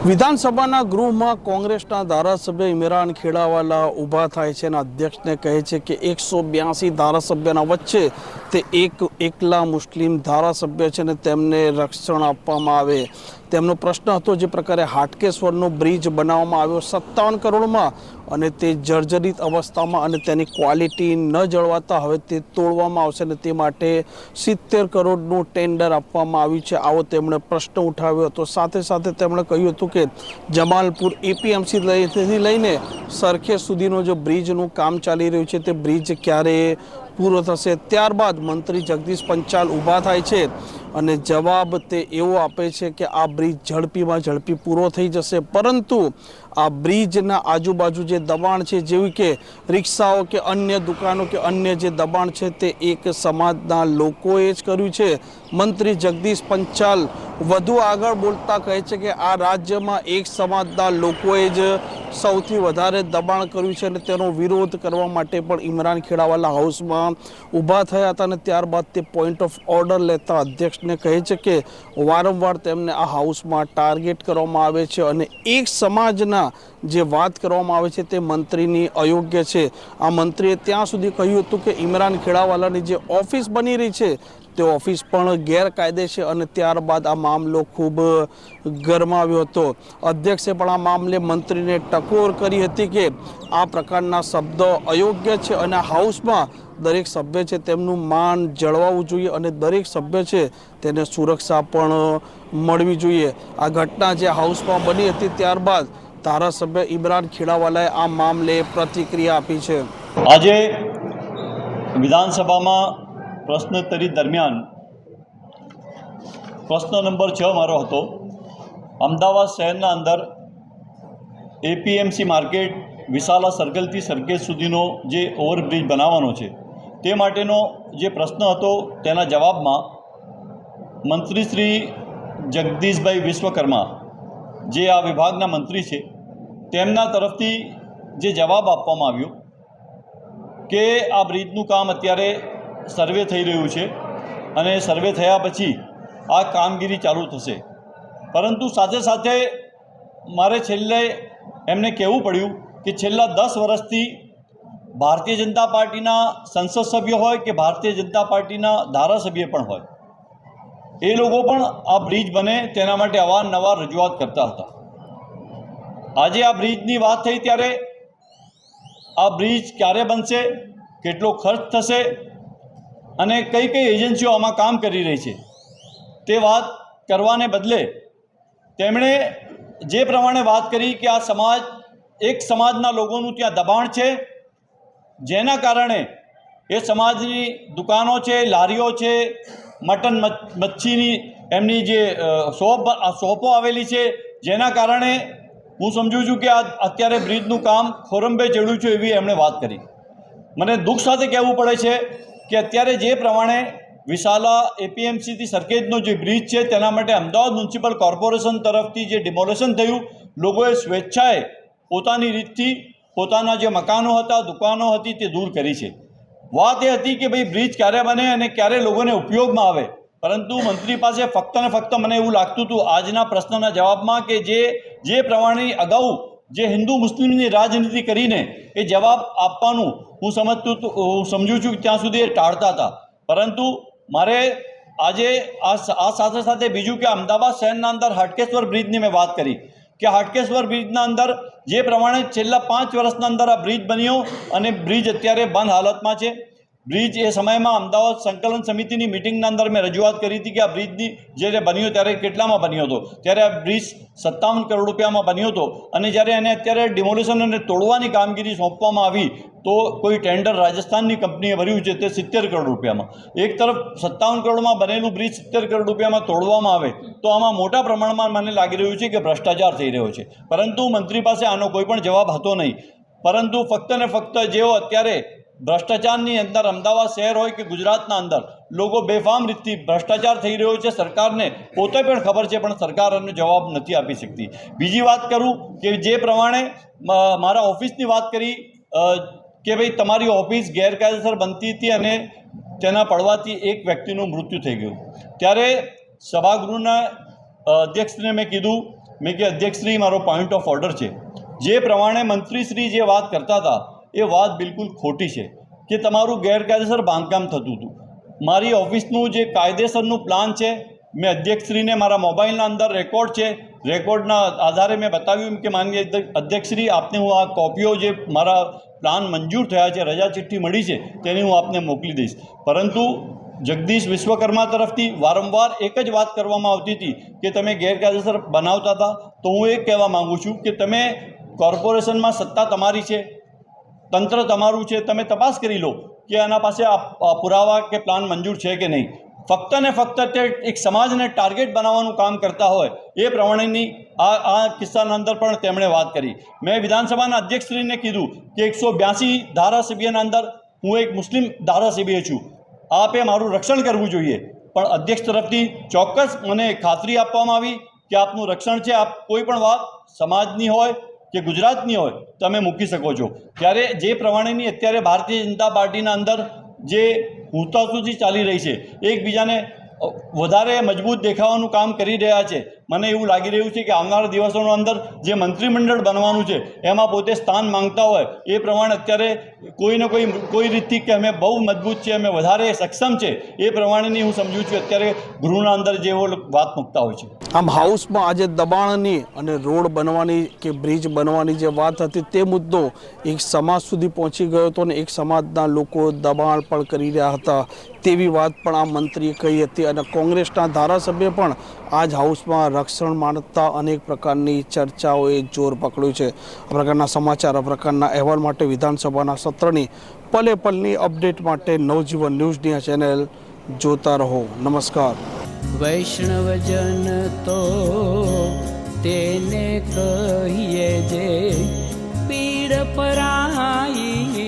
વિધાનસભાના ગૃહમાં કોંગ્રેસના ધારાસભ્ય ઇમરાન ખેડાવાલા ઊભા થાય છે અને અધ્યક્ષને કહે છે કે એકસો બ્યાસી ધારાસભ્યના વચ્ચે તે એક એકલા મુસ્લિમ ધારાસભ્ય છે ને તેમને રક્ષણ આપવામાં આવે. તેમનો પ્રશ્ન હતો જે પ્રકારે હાટકેશ્વરનો બ્રિજ બનાવવામાં આવ્યો સત્તાવન કરોડમાં અને તે જર્જરિત અવસ્થામાં અને તેની ક્વોલિટી ન જળવાતા હવે તે તોડવામાં આવશે અને તે માટે સિત્તેર કરોડનું ટેન્ડર આપવામાં આવ્યું છે. આવો તેમણે પ્રશ્ન ઉઠાવ્યો હતો. સાથે સાથે તેમણે કહ્યું હતું કે જમાલપુર એપીએમસી લઈથી લઈને સરખેજ સુધીનો જે બ્રિજનું કામ ચાલી રહ્યું છે, તે બ્રિજ ક્યારે પૂરો થશે ત્યારબાદ મંત્રી જગદીશ પંચાલ ઊભા થાય છે અને જવાબ તે એવો આપે છે કે આ બ્રિજ ઝડપીમાં ઝડપી પૂરો થઈ જશે. પરંતુ આ બ્રિજના આજુબાજુ જે દબાણ છે, જેવી કે રિક્ષાઓ કે અન્ય દુકાનો કે અન્ય જે દબાણ છે, તે એક સમાજના લોકોએ જ કર્યું છે. મંત્રી જગદીશ પંચાલ વધુ આગળ બોલતા કહે છે કે આ રાજ્યમાં એક સમાજના લોકોએ જ સૌથી વધારે દબાણ કર્યું છે અને તેનો વિરોધ કરવા માટે પણ ઇમરાન ખેડાવાલા હાઉસમાં ઊભા થયા હતા અને ત્યારબાદ તે પોઈન્ટ ઓફ ઓર્ડર લેતા અધ્યક્ષને કહે છે કે વારંવાર તેમને આ હાઉસમાં ટાર્ગેટ કરવામાં આવે છે અને એક સમાજના જે વાત કરવામાં આવે છે તે મંત્રીની અયોગ્ય છે. આ મંત્રીએ ત્યાં સુધી કહ્યું હતું કે ઇમરાન ખેડાવાલાની જે ઓફિસ બની રહી છે તે ઓફિસ પણ ગેરકાયદે છે અને ત્યારબાદ આ મામલો ખૂબ ગરમાવ્યો હતો. અધ્યક્ષે પણ આ મામલે મંત્રીને ટકોર કરી હતી કે આ પ્રકારના શબ્દો અયોગ્ય છે અને હાઉસમાં દરેક સભ્ય છે તેમનું માન જળવાવું જોઈએ અને દરેક સભ્ય છે તેને સુરક્ષા પણ મળવી જોઈએ. આ ઘટના જે હાઉસમાં બની હતી ત્યારબાદ ધારાસભ્ય ઇમરાન ખેડાવાલાએ આ મામલે પ્રતિક્રિયા આપી છે. આજે વિધાનસભામાં પ્રશ્નોત્તરી દરમિયાન પ્રશ્ન નંબર છ મારો હતો. અમદાવાદ શહેરના અંદર એપીએમસી માર્કેટ વિશાલા સર્કલથી સરખેજ સુધીનો જે ઓવરબ્રિજ બનાવવાનો છે, તે માટેનો જે પ્રશ્ન હતો તેના જવાબમાં મંત્રી શ્રી જગદીશભાઈ વિશ્વકર્મા, જે આ વિભાગના મંત્રી છે, તેમના તરફથી જે જવાબ આપવામાં આવ્યો કે આ બ્રિજનું કામ અત્યારે સર્વે થઈ રહ્યું છે અને સર્વે થયા પછી આ કામગીરી ચાલુ થશે. પરંતુ સાથે સાથે મારે છેલ્લે એમને કહેવું પડ્યું કે છેલ્લા દસ વર્ષથી ભારતીય જનતા પાર્ટીના સંસદ સભ્ય હોય કે ભારતીય જનતા પાર્ટીના ધારાસભ્ય પણ હોય, એ લોકો પણ આ બ્રિજ બને તેના માટે અવારનવાર રજૂઆત કરતા હતા. આજે આ બ્રિજની વાત થઈ ત્યારે આ બ્રિજ ક્યારે બનશે, કેટલો ખર્ચ થશે અને કઈ કઈ એજન્સીઓ આમાં કામ કરી રહી છે, તે વાત કરવાને બદલે તેમણે જે પ્રમાણે વાત કરી કે આ સમાજ, એક સમાજના લોકોનું ત્યાં દબાણ છે, જેના કારણે એ સમાજની દુકાનો છે, લારીઓ છે, મટન મચ્છ- મચ્છીની એમની જે શોપ શોપો આવેલી છે, જેના કારણે હું સમજું છું કે આ અત્યારે બ્રિજનું કામ ખોરંબે ચડ્યું છે એવી એમણે વાત કરી. મને દુઃખ સાથે કહેવું પડે છે કે અત્યારે જે પ્રમાણે વિશાલા એપીએમસીથી સરખેજનો જે બ્રિજ છે, તેના માટે અમદાવાદ મ્યુનિસિપલ કોર્પોરેશન તરફથી જે ડિમોલેશન થયું, લોકોએ સ્વેચ્છાએ પોતાની રીતથી પોતાના જે મકાનો હતા, દુકાનો હતી તે દૂર કરી છે. વાત એ હતી કે ભાઈ બ્રિજ ક્યારે બને અને ક્યારે લોકોને ઉપયોગમાં આવે? પરંતુ મંત્રી પાસે ફક્ત ને ફક્ત મને એવું લાગતું હતું, આજના પ્રશ્નના જવાબમાં કે જે જે પ્રમાણે અગાઉ જે હિન્દુ મુસ્લિમની રાજનીતિ કરીને એ જવાબ આપવાનું હું સમજતું હું સમજું છું ત્યાં સુધી એ ટાળતા હતા. પરંતુ મારે આજે આ આ સાથે સાથે બીજું કે અમદાવાદ શહેરના અંદર હાટકેશ્વર બ્રિજની મેં વાત કરી કે હાટકેશ્વર બ્રિજના અંદર જે પ્રમાણે છેલ્લા પાંચ વર્ષના અંદર આ બ્રિજ બન્યો અને બ્રિજ અત્યારે બંધ હાલતમાં છે. બ્રિજ એ સમયમાં અમદાવાદ સંકલન સમિતિની મિટિંગના અંદર મેં રજૂઆત કરી હતી કે આ બ્રિજની જ્યારે બન્યો ત્યારે કેટલામાં બન્યો હતો? ત્યારે આ બ્રિજ સત્તાવન કરોડ રૂપિયામાં બન્યો હતો અને જ્યારે એને અત્યારે ડિમોલિશન અને તોડવાની કામગીરી સોંપવામાં આવી, તો કોઈ ટેન્ડર રાજસ્થાનની કંપનીએ ભર્યું છે તે સિત્તેર કરોડ રૂપિયામાં. એક તરફ સત્તાવન કરોડમાં બનેલું બ્રિજ સિત્તેર કરોડ રૂપિયામાં તોડવામાં આવે, તો આમાં મોટા પ્રમાણમાં મને લાગી રહ્યું છે કે ભ્રષ્ટાચાર થઈ રહ્યો છે. પરંતુ મંત્રી પાસે આનો કોઈ પણ જવાબ હતો નહીં. પરંતુ ફક્ત ને ફક્ત જેઓ અત્યારે ભ્રષ્ટાચારની અંદર અમદાવાદ શહેર હોય કે ગુજરાતના અંદર, લોકો બેફામ રીતથી ભ્રષ્ટાચાર થઈ રહ્યો છે. સરકારને પોતે પણ ખબર છે, પણ સરકાર એનો જવાબ નથી આપી શકતી. બીજી વાત કરું કે જે પ્રમાણે મારા ઓફિસની વાત કરી કે ભાઈ તમારી ઓફિસ ગેરકાયદેસર બનતી હતી અને તેના પડવાથી એક વ્યક્તિનું મૃત્યુ થઈ ગયું. ત્યારે સભાગૃહના અધ્યક્ષને મેં કીધું, મેં કે અધ્યક્ષશ્રી, મારો પોઈન્ટ ઓફ ઓર્ડર છે. જે પ્રમાણે મંત્રીશ્રી જે વાત કરતા હતા એ વાત બિલકુલ ખોટી છે કે તમારું ગેરકાયદેસર બાંધકામ થતું હતું. મારી ઓફિસનું જે કાયદેસરનું પ્લાન છે, મેં અધ્યક્ષશ્રીને મારા મોબાઈલના અંદર રેકોર્ડ છે, રેકોર્ડના આધારે મેં બતાવ્યું કે માનનીય અધ્યક્ષશ્રી, આપને હું આ કોપીઓ જે મારા પ્લાન મંજૂર થયા છે, રજા ચિઠ્ઠી મળી છે, તેની હું આપને મોકલી દઈશ. પરંતુ જગદીશ વિશ્વકર્મા તરફથી વારંવાર એક જ વાત કરવામાં આવતી હતી કે તમે ગેરકાયદેસર બનાવતા હતા, તો હું એ કહેવા માગું છું કે તમે કોર્પોરેશનમાં સત્તા તમારી છે તંત્ર તમારું છે, તમે તપાસ કરી લો કે આના પાસે આ પુરાવા કે પ્લાન મંજૂર છે કે નહીં. ફક્ત ને ફક્ત તે એક સમાજને ટાર્ગેટ બનાવવાનું કામ કરતા હોય, એ પ્રમાણેની આ આ કિસ્સાના અંદર પણ તેમણે વાત કરી. મેં વિધાનસભાના અધ્યક્ષશ્રીને કીધું કે એકસો બ્યાસી ધારાસભ્યના અંદર હું એક મુસ્લિમ ધારાસભ્ય છું. આપે મારું રક્ષણ કરવું જોઈએ. પણ અધ્યક્ષ તરફથી ચોક્કસ મને ખાતરી આપવામાં આવી કે આપનું રક્ષણ છે. આપ કોઈ પણ વાત સમાજની હોય કે ગુજરાતની હોય, તમે મૂકી શકો છો. ત્યારે જે પ્રમાણેની અત્યારે ભારતીય જનતા પાર્ટીના અંદર જે હુતાસુથી ચાલી રહી છે, એકબીજાને વધારે મજબૂત દેખાવાનું કામ કરી રહ્યા છે. મને એવું લાગી રહ્યું છે કે આવનારા દિવસોનો અંદર જે મંત્રીમંડળ બનવાનું છે, એમાં પોતે સ્થાન માંગતા હોય, એ પ્રમાણે અત્યારે કોઈને કોઈ કોઈ રીતથી કે અમે બહુ મજબૂત છે, અમે વધારે સક્ષમ છે, એ પ્રમાણેની હું સમજું છું, અત્યારે ગૃહના અંદર જેવો વાત મૂકતા હોય છે. આમ હાઉસમાં આજે દબાણની અને રોડ બનવાની કે બ્રિજ બનવાની જે વાત હતી તે મુદ્દો એક સમાજ સુધી પહોંચી ગયો હતો અને એક સમાજના લોકો દબાણ પણ કરી રહ્યા હતા. તેવી વાત પણ આ મંત્રીએ કહી હતી અને કોંગ્રેસના ધારાસભ્ય પણ આ જ હાઉસમાં રક્ષણ માનતા અનેક પ્રકારની ચર્ચાઓએ જોર પકડ્યું છે. આ પ્રકારના સમાચાર, આ પ્રકારના અહેવાલ માટે વિધાનસભાના સત્રની પલે પલની અપડેટ માટે નવજીવન ન્યૂઝની આ ચેનલ જોતા રહો. નમસ્કાર. વૈષ્ણવજન તો તેને કહીએ જે પીડ પરાઈ